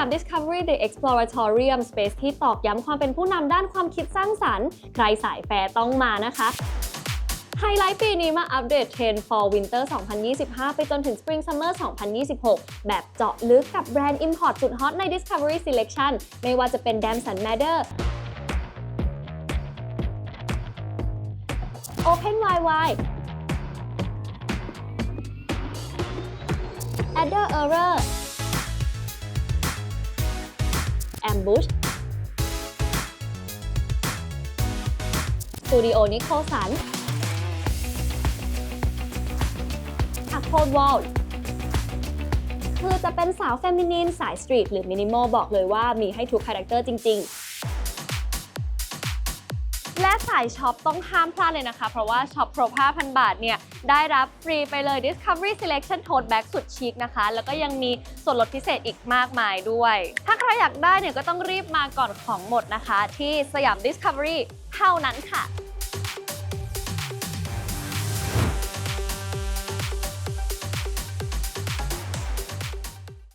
าม Discovery The Exploratorium Space ที่ตอกย้ำความเป็นผู้นำด้านความคิดสร้างสรรค์ ใครสายแฟร์ต้องมานะคะไฮไลท์ปีนี้มาอัปเดตเทรนด์ Fall Winter 2025 ไปจนถึง Spring Summer 2026 แบบเจาะลึกกับแบรนด์ Import สุดฮอตใน Discovery Selection ไม่ว่าจะเป็น Damson Matter Open YY Adder Error Ambush Studio Nicholson อัพโคดวอลคือจะเป็นสาวเฟมินีนสายสตรีทหรือมินิมอลบอกเลยว่ามีให้ทุกคาแรคเตอร์จริง ๆ สายช็อปต้องห้ามพลาดเลยนะคะ เพราะว่าช็อปครบ5,000 บาทเนี่ย ได้รับฟรีไปเลย Discovery Selection Tote Bag สุดชิคนะคะ แล้วก็ยังมีส่วนลดพิเศษอีกมากมายด้วย ถ้าใครอยากได้เนี่ยก็ต้องรีบมาก่อนของหมดนะคะ ที่สยาม Discovery เท่านั้นค่ะ